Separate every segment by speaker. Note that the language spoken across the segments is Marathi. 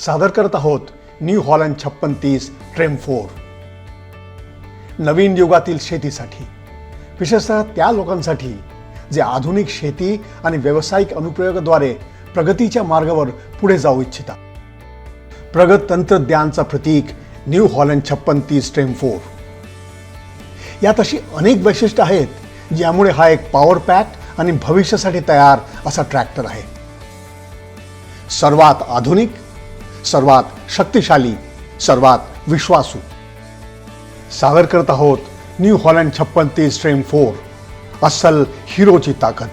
Speaker 1: सादर करत आहोत न्यू हॉलंड छप्पन तीस ट्रेम फोर. नवीन युगातील शेतीसाठी विशेषतः त्या लोकांसाठी जे आधुनिक शेती आणि व्यावसायिक अनुप्रयोगाद्वारे प्रगतीच्या मार्गावर पुढे जाऊ इच्छितात. प्रगत तंत्रज्ञानचा प्रतीक न्यू हॉलंड छप्पन तीस ट्रेम फोर. यात अशी अनेक वैशिष्ट्य आहेत ज्यामुळे हा एक पॉवर पॅक आणि भविष्यासाठी तयार असा ट्रॅक्टर आहे. सर्वात आधुनिक सर्वात शक्तिशाली सर्वात विश्वासू. सादर करत आहोत न्यू हॉलंड छप्पन तीस ट्रेम फोर अस्सल हिरोची ताकद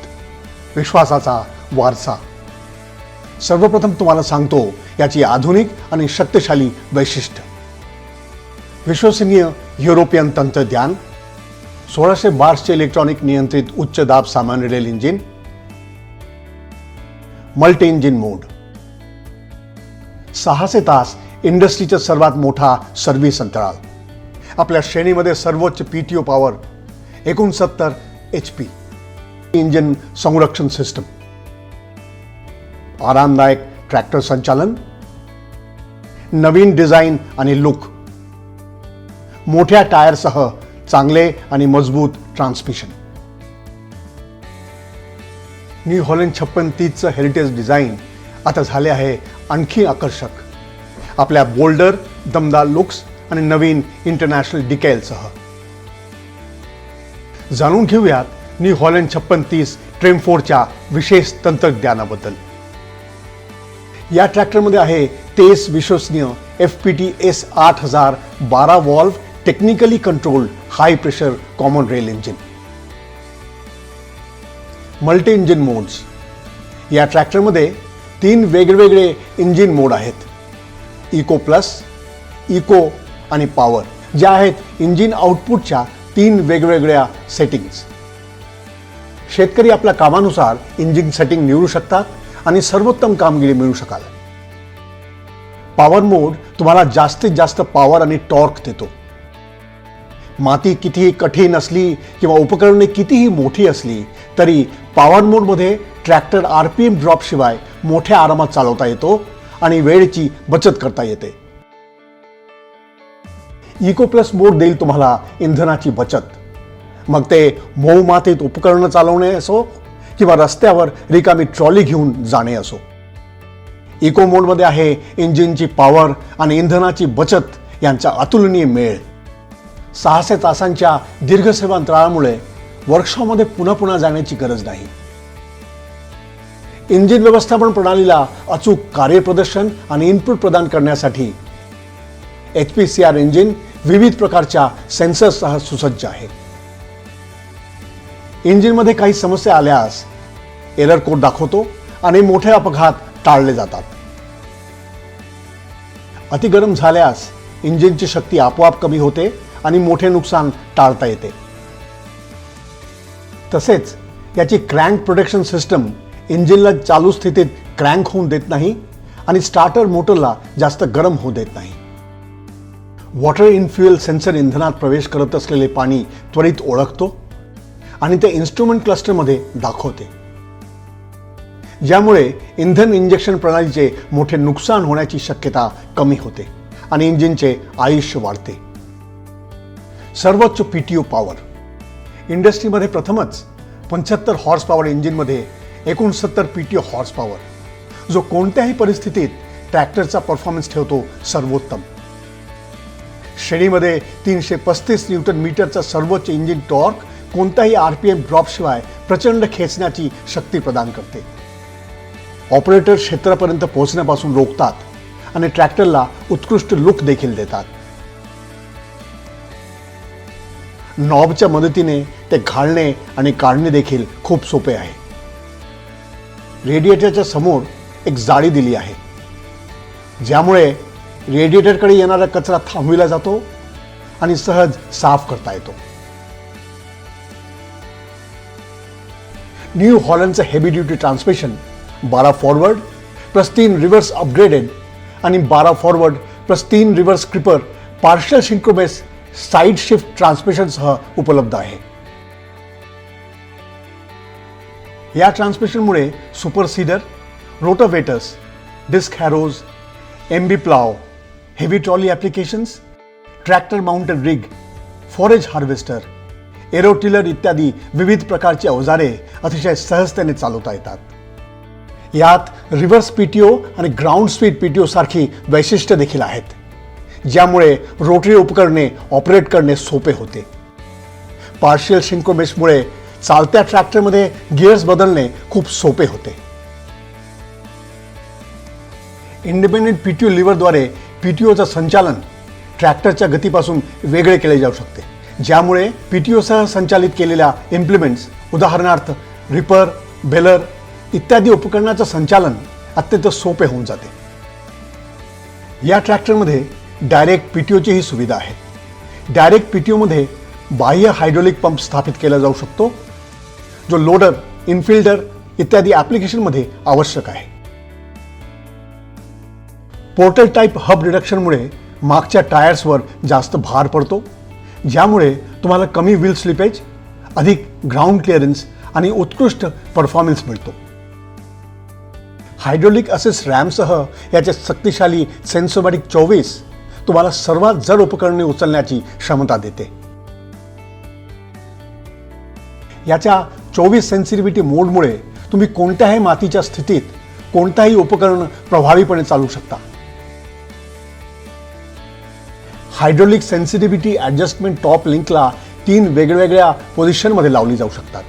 Speaker 1: विश्वासाचा वारसा. सर्वप्रथम तुम्हाला सांगतो याची आधुनिक आणि शक्तिशाली वैशिष्ट्य. विश्वसनीय युरोपियन तंत्रज्ञान सोळाशे बार्सचे इलेक्ट्रॉनिक नियंत्रित उच्च दाब सामान्य rail engine multi engine mode. सहाशे तास इंडस्ट्रीचा सर्वात मोठा सर्व्हिस अंतराळ. आपल्या श्रेणीमध्ये सर्वोच्च पी टी ओ पॉवर एकोणसत्तर एच पी इंजिन संरक्षण सिस्टम. आरामदायक ट्रॅक्टर संचालन नवीन डिझाईन आणि लुक. मोठ्या टायरसह चांगले आणि मजबूत ट्रान्समिशन. न्यू हॉलंड छप्पन तीसचं हेरिटेज डिझाईन आता झाले आहे आणखी आकर्षक. आपल्या बोल्डर दमदार लुक्स आणि नवीन इंटरनॅशनल डिकेलसह जाणून घेऊयात न्यू हॉलंड छप्पन तीस ट्रेम फोरच्या विशेष तंत्रज्ञानाबद्दल. या ट्रॅक्टरमध्ये आहे तेस विश्वसनीय एफ पी टी एस आठ हजार बारा valve technically controlled high pressure common rail engine multi engine modes या ट्रॅक्टरमध्ये तीन वेगवेगळे इंजिन मोड आहेत. इको प्लस इको आणि पॉवर ज्या आहेत इंजिन आउटपुटच्या तीन वेगवेगळ्या सेटिंग्स शेतकरी आपल्या कामानुसार इंजिन सेटिंग निवडू शकतात आणि सर्वोत्तम कामगिरी मिळू शकाल. पॉवर मोड तुम्हाला जास्तीत जास्त पॉवर आणि टॉर्क देतो. माती कितीही कठीण असली किंवा उपकरणे कितीही मोठी असली तरी पॉवर मोडमध्ये ट्रॅक्टर आर पी एम ड्रॉपशिवाय मोठ्या आरामात चालवता येतो आणि वेळेची बचत करता येते. इको प्लस मोड देईल तुम्हाला इंधनाची बचत. मग ते मऊ मातीत उपकरणं चालवणे असो किंवा रस्त्यावर रिकामी ट्रॉली घेऊन जाणे असो. इको मोडमध्ये आहे इंजिनची पॉवर आणि इंधनाची बचत यांचा अतुलनीय मेळ. सहाशे तासांच्या दीर्घ सेवांतराळामुळे वर्कशॉपमध्ये पुन्हा पुन्हा जाण्याची गरज नाही. इंजिन व्यवस्थापन प्रणालीला अचूक कार्यप्रदर्शन आणि इनपुट प्रदान करण्यासाठी H P C R engine विविध प्रकारच्या सेन्सर्ससह सुसज्ज आहे. इंजिनमध्ये काही समस्या आल्यास एरर कोड दाखवतो आणि मोठे अपघात टाळले जातात. अतिगरम झाल्यास इंजिनची शक्ती आपोआप कमी होते आणि मोठे नुकसान टाळता येते. तसेच याची क्रँक प्रोटेक्शन सिस्टम इंजिनला चालू स्थितीत क्रँक होऊन देत नाही आणि स्टार्टर मोटरला जास्त गरम होऊ देत नाही. वॉटर इन फ्युएल सेन्सर इंधनात प्रवेश करत असलेले पाणी त्वरित ओळखतो आणि ते इन्स्ट्रुमेंट क्लस्टरमध्ये दाखवते. ज्यामुळे इंधन इंजेक्शन प्रणालीचे मोठे नुकसान होण्याची शक्यता कमी होते आणि इंजिनचे आयुष्य वाढते. सर्वोच्च पीटीओ पॉवर. इंडस्ट्रीमध्ये प्रथमच पंच्याहत्तर हॉर्स पॉवर इंजिनमध्ये एकोणसत्तर पी टी हॉर्स पॉवर जो कोणत्याही परिस्थितीत ट्रॅक्टरचा परफॉर्मन्स ठेवतो सर्वोत्तम. श्रेणीमध्ये तीनशे पस्तीस न्यूटन मीटरचा सर्वोच्च इंजिन टॉर्क कोणत्याही आर पी एम ड्रॉपशिवाय प्रचंड खेचण्याची शक्ती प्रदान करते. ऑपरेटर क्षेत्रापर्यंत पोहोचण्यापासून रोखतात आणि ट्रॅक्टरला उत्कृष्ट लुक देखील देतात. नॉबच्या मदतीने ते घालणे आणि काढणे देखील खूप सोपे आहे. रेडिएटरच्या समोर एक जाळी दिली आहे. ज्यामुळे रेडिएटरकडे येणारा कचरा थांबविला जातो आणि सहज साफ करता येतो. न्यू हॉलंडचं हेवी ड्युटी ट्रान्समिशन बारा फॉरवर्ड प्लस तीन रिव्हर्स अपग्रेडेड आणि बारा फॉरवर्ड प्लस तीन reverse creeper partial synchromesh side shift ट्रान्समिशनसह उपलब्ध आहे. या ट्रान्समिशनमुळे super seeder rotavators disc harrows M B plough heavy trolley applications tractor mounted rig forage harvester एरोटिलर इत्यादी विविध प्रकारची अवजारे अतिशय सहजतेने चालवता येतात. यात रिव्हर्स पीटीओ आणि ग्राउंड स्पीड पीटीओ सारखी वैशिष्ट्य देखील आहेत ज्यामुळे रोटरी उपकरणे ऑपरेट करणे सोपे होते. पार्शियल शिंकोमेशमुळे चालत्या ट्रॅक्टरमध्ये गिअर्स बदलणे खूप सोपे होते. इंडिपेंडेंट पीटीओ लिव्हरद्वारे पीटीओचं संचालन ट्रॅक्टरच्या गतीपासून वेगळे केले जाऊ शकते. ज्यामुळे पीटीओसह संचालित केलेल्या इम्प्लिमेंट्स उदाहरणार्थ रिपर बेलर इत्यादी उपकरणाचं संचालन अत्यंत सोपे होऊन जाते. या ट्रॅक्टरमध्ये डायरेक्ट पी टी सुविधा आहे. डायरेक्ट पीटीओमध्ये बाह्य हायड्रोलिक पंप स्थापित केला जाऊ शकतो. जो लोडर इनफिल्डर इत्यादी ॲप्लिकेशनमध्ये आवश्यक आहे. पोर्टल टाईप हब रिडक्शनमुळे मागच्या टायर्सवर जास्त भार पडतो ज्यामुळे तुम्हाला कमी व्हील स्लिपेज अधिक ग्राउंड क्लिअरन्स आणि उत्कृष्ट परफॉर्मन्स मिळतो. हायड्रोलिक असेस रॅमसह याचे शक्तिशाली सेन्सोमॅटिक चोवीस तुम्हाला सर्वात जड उपकरणे उचलण्याची क्षमता देते. याच्या चोवीस सेन्सिटिव्हिटी मोडमुळे तुम्ही कोणत्याही मातीच्या स्थितीत कोणताही उपकरण प्रभावीपणे चालू शकता. हायड्रोलिक सेन्सिटिव्हिटी ॲडजस्टमेंट टॉप लिंकला तीन वेगवेगळ्या पोझिशनमध्ये लावली जाऊ शकतात.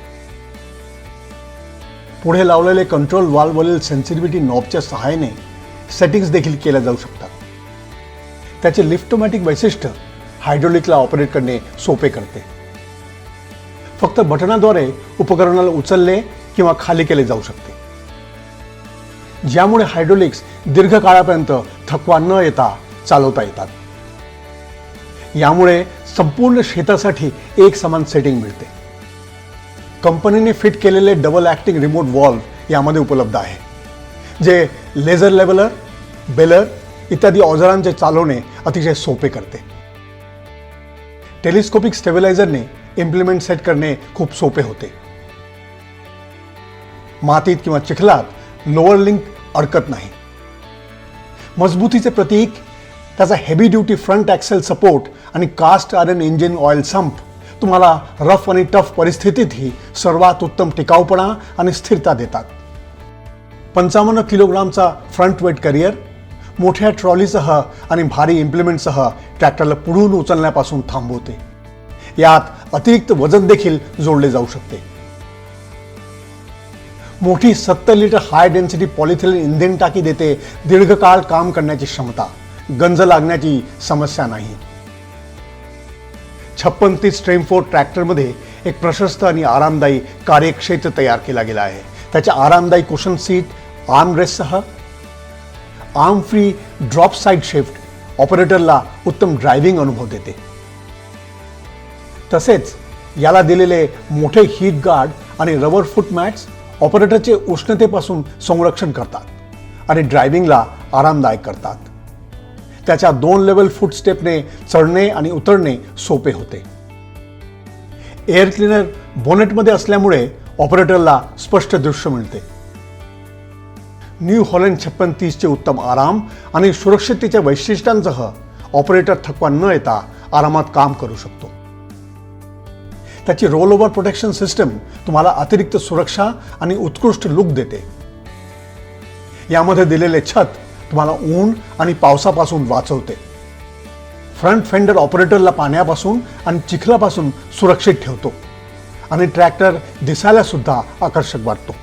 Speaker 1: पुढे लावलेले कंट्रोल वाल्ववरील सेन्सिटिव्हिटी नॉबच्या सहाय्याने सेटिंग्स देखील केल्या जाऊ शकतात. त्याचे लिफ्टोमॅटिक वैशिष्ट्य हायड्रोलिकला ऑपरेट करणे सोपे करते. फक्त बटनाद्वारे उपकरणाला उचलले किंवा खाली केले जाऊ शकते. ज्यामुळे हायड्रोलिक्स दीर्घकाळापर्यंत थकवा न येता चालवता येतात. यामुळे संपूर्ण शेतासाठी एक समान सेटिंग मिळते. कंपनीने फिट केलेले डबल ॲक्टिंग रिमोट वॉल्व यामध्ये उपलब्ध आहे जे लेझर लेवलर बेलर इत्यादी औजारांचे चालवणे अतिशय सोपे करते. टेलिस्कोपिक स्टेबिलायझरने इम्प्लिमेंट सेट करणे खूप सोपे होते. मातीत किंवा चिखलात लोअर लिंक अडकत नाही. मजबूतीचे प्रतीक त्याचा heavy duty front axle support आणि cast iron engine oil sump तुम्हाला रफ आणि टफ परिस्थितीतही सर्वात उत्तम टिकाऊपणा आणि स्थिरता देतात. पंचावन्न किलोग्रामचा फ्रंट वेट करिअर मोठ्या ट्रॉलीसह आणि भारी इम्प्लिमेंटसह ट्रॅक्टरला पुढून उचलण्यापासून थांबवते. यात अतिरिक्त वजन देखील जोडले जाऊ शकते. मोठी सत्तर लिटर हाय डेन्सिटी पॉलिथिलिन इंधन टाकी देते दीर्घकाळ काम करण्याची क्षमता. गंज लागण्याची समस्या नाही. छप्पन तीस स्ट्रेमफोर ट्रॅक्टरमध्ये एक प्रशस्त आणि आरामदायी कार्यक्षेत्र तयार केला गेला आहे. त्याच्या आरामदायी cushion seat arm रेस्टसह arm free drop side shift ऑपरेटरला उत्तम ड्रायव्हिंग अनुभव देते. तसेच याला दिलेले मोठे हीट गार्ड आणि रबर फूट मॅट्स ऑपरेटरचे उष्णतेपासून संरक्षण करतात आणि ड्रायव्हिंगला आरामदायक करतात. त्याच्या दोन लेवल फूट स्टेपने चढणे आणि उतरणे सोपे होते. एअर क्लिनर बोनेटमध्ये असल्यामुळे ऑपरेटरला स्पष्ट दृश्य मिळते. न्यू हॉलंड छप्पन तीसचे उत्तम आराम आणि सुरक्षिततेच्या वैशिष्ट्यांसह ऑपरेटर थकवा न येता आरामात काम करू शकतो. त्याची रोल ओव्हर प्रोटेक्शन सिस्टम तुम्हाला अतिरिक्त सुरक्षा आणि उत्कृष्ट लुक देते. यामध्ये दिलेले छत तुम्हाला ऊन आणि पावसापासून वाचवते. फ्रंट फेंडर ऑपरेटरला पाण्यापासून आणि चिखलापासून सुरक्षित ठेवतो आणि ट्रॅक्टर दिसायला सुद्धा आकर्षक वाटतो.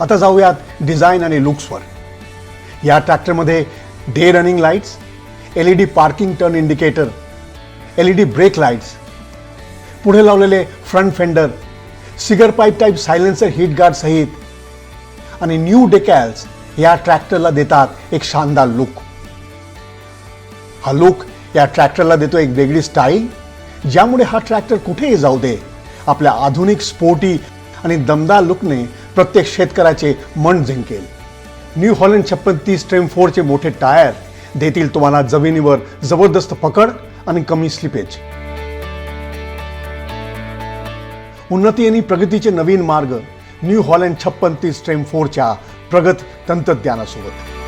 Speaker 1: आता जाऊयात डिझाईन आणि लुक्सवर या ट्रॅक्टरमध्ये day running lights L E D parking turn indicator L E D brake lights पुढे लावलेले front fender cigar pipe type silencer heat guard सहित. आणि न्यू डेकॅल्स या ट्रॅक्टरला देतात एक शानदार लुक हा लुक या ट्रॅक्टरला देतो एक वेगळी स्टाईल ज्यामुळे हा ट्रॅक्टर कुठेही जाऊ दे. आपल्या आधुनिक स्पोर्टी आणि दमदार लुकने प्रत्येक शेतकऱ्याचे मन जिंकेल. न्यू हॉलंड छप्पन तीस ट्रेम फोरचे मोठे टायर देतील तुम्हाला जमिनीवर जबरदस्त पकड आणि कमी स्लिपेज उन्नती आणि प्रगतीचे नवीन मार्ग. न्यू हॉलँड छप्पन तीस ट्रेम फोरच्या प्रगत तंत्रज्ञानासोबत.